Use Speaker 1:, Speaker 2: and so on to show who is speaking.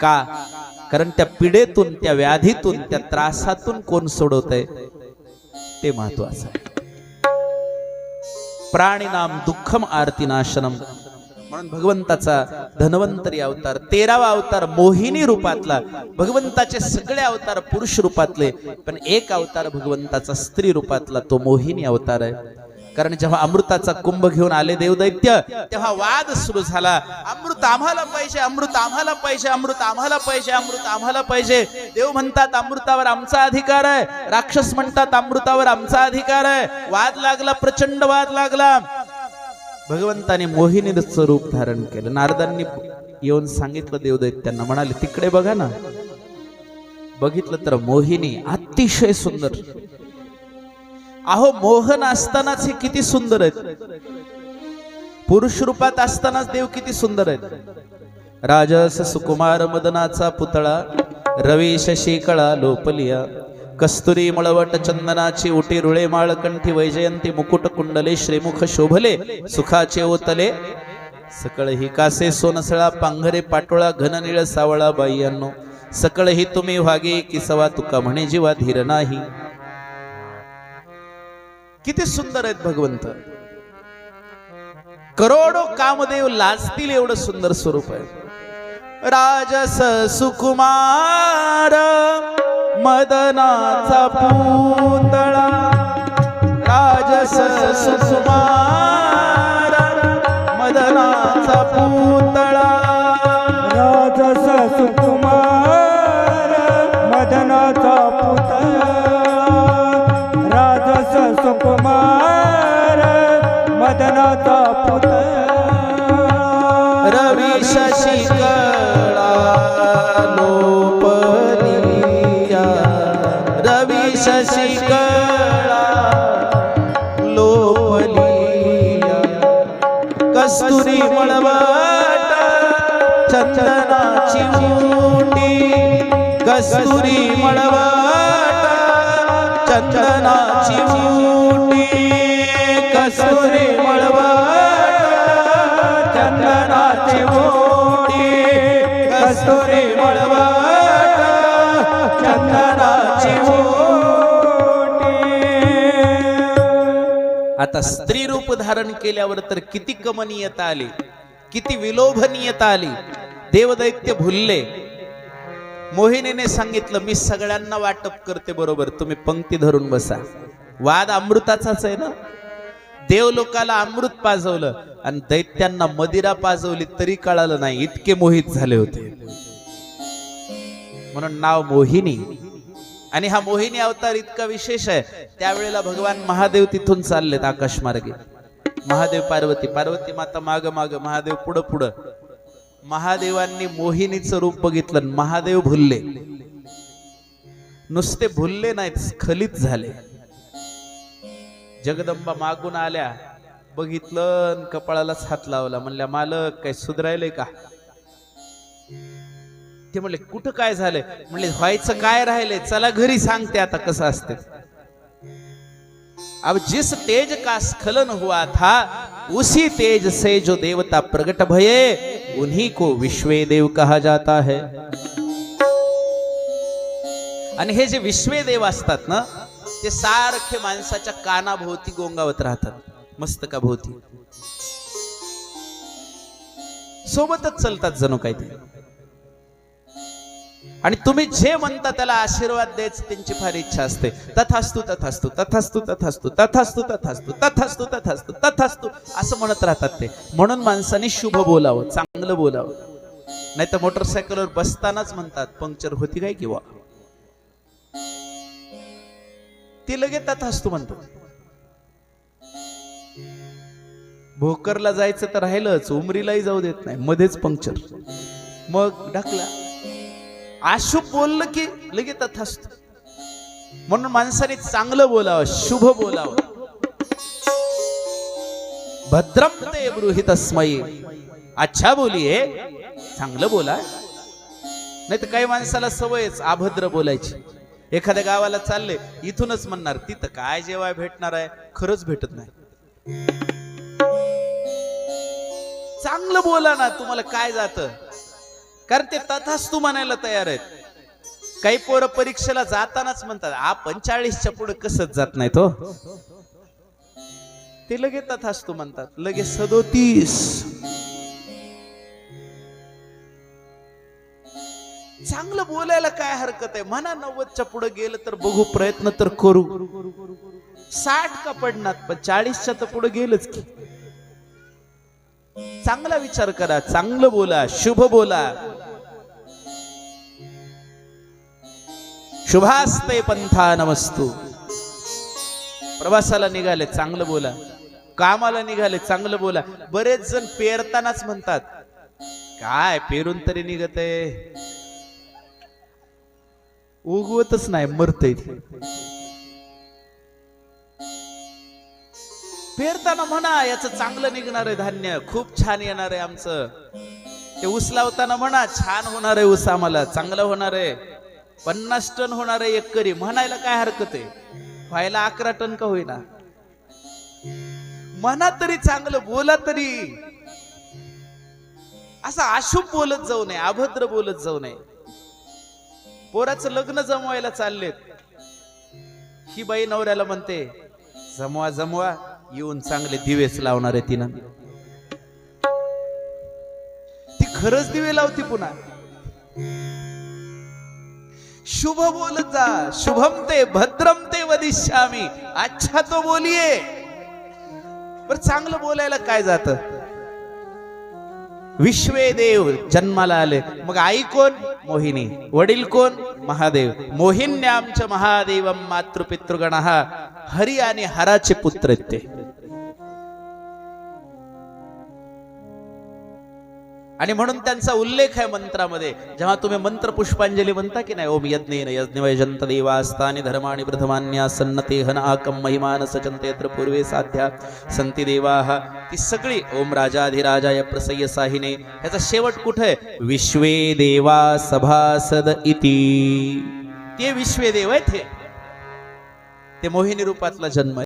Speaker 1: का? कारण त्या पिढेतून त्या व्याधीतून त्या त्रासातून कोण सोडवत आहे ते महत्वाचं आहे. प्राणीनाम दुःखम आरती नाशनम. म्हणून भगवंताचा धनवंतरी अवतार तेरावा अवतार मोहिनी रूपातला भगवंताचे सगळे अवतार पुरुष रूपातले पण एक अवतार भगवंताचा स्त्री रूपातला तो मोहिनी अवतार आहे. कारण जेव्हा अमृताचा कुंभ घेऊन आले देवदैत्य तेव्हा वाद सुरू झाला. अमृत आम्हाला पाहिजे अमृत आम्हाला पाहिजे अमृत आम्हाला पाहिजे अमृत आम्हाला पाहिजे. देव म्हणतात अमृतावर आमचा अधिकार आहे. राक्षस म्हणतात अमृतावर आमचा अधिकार आहे. वाद लागला प्रचंड वाद लागला. भगवंताने मोहिनीचं रूप धारण केलं. नारदांनी येऊन सांगितलं देवदैत्यांना म्हणाले तिकडे बघा ना. बघितलं तर मोहिनी अतिशय सुंदर अहो मोहन असतानाच हे किती सुंदर आहेत. पुरुष रूपात असतानाच देव किती सुंदर आहेत. राजस सुकुमार मदनाचा पुतळा रवी शशी कळा लोपलिया कस्तुरी मळवट चंदनाची उटी रुळे माळकंठी वैजयंती मुकुट कुंडले श्रीमुख शोभले सुखाचे ओतले सकळ ही कासे सोनसळा पांघरे पाटोळा घननिळ सावळा बाई सकळ ही तुम्ही वागे किसवा तुका म्हणे जीवा धीर नाही. किती सुंदर आहेत भगवंत. करोडो कामदेव लाजतील एवढं सुंदर स्वरूप आहे. राजस सुकुमार मदनाचा पुतळा. राजस सुकुमार
Speaker 2: सुकुमार मदनाचा पुत
Speaker 1: रवी शशिकळा लोपनिया. रवी शशिकळा लोपनिया. कस्तुरी मळवाट चंदनाची मुंडी. कस्तुरी चंदनाची मुठी कसुरी मळवट चंदनाची मुठी कसुरी मळवट चंदनाची मुठी. आता स्त्री रूप धारण केल्यावर तर किती कमनीयता आली किती विलोभनीयता आली. देवदैत्य भुलले. मोहिनीने सांगितलं मी सगळ्यांना वाटप करते बरोबर तुम्ही पंक्ती धरून बसा. वाद अमृताचाच आहे ना? देव लोकाला अमृत पाजवलं आणि दैत्यांना मदिरा पाजवली तरी कळालं नाही इतके मोहित झाले होते. म्हणून नाव मोहिनी. आणि हा मोहिनी अवतार इतका विशेष आहे त्यावेळेला भगवान महादेव तिथून चाललेत आकाश मार्गे महादेव पार्वती पार्वती माता माग माग महादेव पुढं पुढं. महादेवांनी मोहिनीचं रूप बघितलं महादेव भुलले. नुसते भुलले नाहीत स्खलित झाले. जगदंबा मागून आल्या बघितलं कपाळालाच हात लावला. म्हणल्या मालक काय सुधरायलंय का? ते म्हणले कुठं काय झालंय? म्हणले व्हायचं काय राहिलंय? चला घरी सांगते आता कसं असते अब जिस तेज का स्खलन हुआ था उसी तेज से जो देवता प्रकट भये उन्हीं को विश्वे देव कहा जाता है। आणि हे जे विश्वे देव असतात ना ते सारखे माणसाच्या कानाभोवती गोंगावत राहतात मस्तकाभोवती. सोबतच चलतात जणू काही आणि तुम्ही जे म्हणता त्याला आशीर्वाद द्यायची त्यांची फार इच्छा असते. तथास्तु तथास्तु तथास्तु तथास्तु तथास्तु तथास्तु तथास्तु तथास्तु तथास्तु. असं म्हणत राहतात ते. म्हणून माणसाने शुभ बोलावं चांगलं बोलावं. नाही तर मोटरसायकलवर बसतानाच म्हणतात पंक्चर होती काय किंवा? ती लगेच तथास्तु म्हणतो भोकरला जायचं तर राहिलंच उमरीलाही जाऊ देत नाही मध्येच पंक्चर. मग ढकला. अशुभ बोललं की लगेच तथास्त. म्हणून माणसाने चांगलं बोलावं शुभ बोलावं. भद्रम ते बृहित अच्छा बोलीये चांगलं बोला. नाही तर काही माणसाला सवयच अभद्र बोलायची. एखाद्या गावाला चालले इथूनच म्हणणार तिथं काय जेवाय भेटणार आहे? खरंच भेटत नाही. चांगलं बोला ना तुम्हाला काय जातं? कारण ते तथास्तू म्हणायला तयार आहेत. काही पोरं परीक्षेला जातानाच म्हणतात आपण चाळीसच्या पुढे कसंच जात नाही तो हो. ते लगे तथास्तू म्हणतात लगे सदोतीस. चांगलं बोलायला काय हरकत आहे? म्हणा नव्वदच्या पुढे गेलं तर बघू प्रयत्न तर करू. साठ का पडणार? पण चाळीसच्या तर पुढे गेलच की. चांगला विचार करा चांगलं बोला शुभ बोला. शुभास्ते पंथा नमस्तू. प्रवासाला निघाले चांगलं बोला. कामाला निघाले चांगलं बोला. बरेच जण पेरतानाच म्हणतात काय पेरून तरी निघत आहे? उगवतच नाही मरतय पेरताना म्हणा याचं चांगलं निघणार आहे धान्य. खूप छान येणार आहे आमचं. ते ऊस लावताना म्हणा छान होणार आहे ऊस आम्हाला. चांगलं होणार आहे. पन्नास टन होणार आहे एकरी. म्हणायला काय हरकत आहे? व्हायला अकरा टन का होईना? म्हणा तरी चांगलं बोला तरी. असं अशुभ बोलत जाऊ नये अभद्र बोलत जाऊ नये. पोराचं लग्न जमवायला चाललेत. ही बाई नवऱ्याला म्हणते जमवा जमवा येऊन चांगले दिवेच लावणार आहे तिनं. ती खरंच दिवे लावती पुन्हा. शुभ बोलत जा शुभम ते भद्रम ते वदिष्यामी. अच्छा तो बोलिये. पर चांगलं बोलायला काय जात? विश्वे देव जन्माला आले. मग आई कोण? मोहिनी. वडील कोण? महादेव. मोहिन्यामच महादेव मातृपितृगण. हरी आणि हराचे पुत्र आहेत ते. आणि म्हणून त्यांचा उल्लेख आहे मंत्रामध्ये. जेव्हा तुम्ही मंत्र पुष्पांजली म्हणता की नाही ओम यज्ञेन यज्ञवैजंत देवास्तानि धर्माणी प्रथमान्या सन्नते हन आकम महिमान सचन्ते पूर्वे साध्या संती देवा. ती सगळी ओम राजाधिराजाय प्रसय्य साहिने ह्याचा शेवट कुठे? आहे विश्वे देवा सभासद इति. ते विश्वे देव आहेत हे. ते मोहिनी रूपातला जन्म आहे.